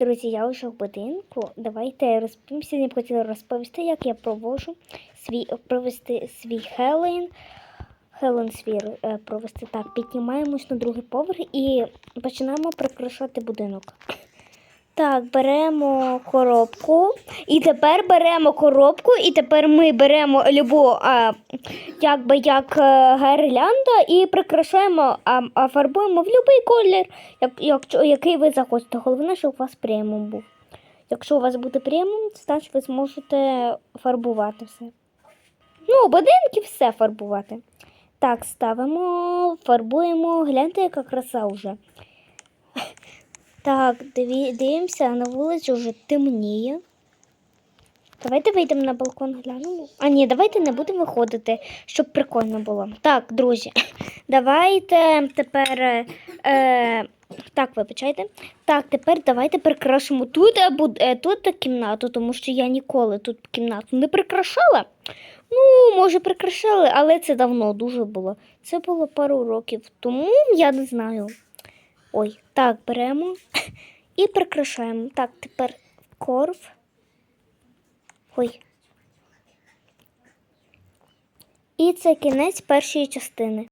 Друзі, я вже в будинку. Давайте розповім. Сьогодні б хотіла розповісти, як я провожу свій провести свій Хеллоуін. Хеллоуін свій е, провести. Так, піднімаємось на другий поверх і починаємо прикрашати будинок. Так, беремо коробку. І тепер беремо коробку, і тепер ми беремо любу, а, якби як е, гірлянда і прикрашаємо, а, а фарбуємо в будь-який колір, як, як, який ви захочете. Головне, щоб у вас преміум був. Якщо у вас буде преміум, значить ви зможете фарбувати все. Ну, будинки все фарбувати. Так, ставимо, фарбуємо. Гляньте, яка краса вже. Так, диві, дивимося, на вулиці вже темніє. Давайте вийдемо на балкон, глянемо. А ні, давайте не будемо виходити, щоб прикольно було. Так, друзі, давайте тепер. Е, е, так, вибачайте. Так, тепер давайте прикрашимо тут, е, е, тут кімнату, тому що я ніколи тут кімнату не прикрашала. Ну, може, прикрашали, але це давно дуже було. Це було пару років тому, я не знаю. Ой, так, беремо і прикрашаємо. Так, тепер корф. Ой. І це кінець першої частини.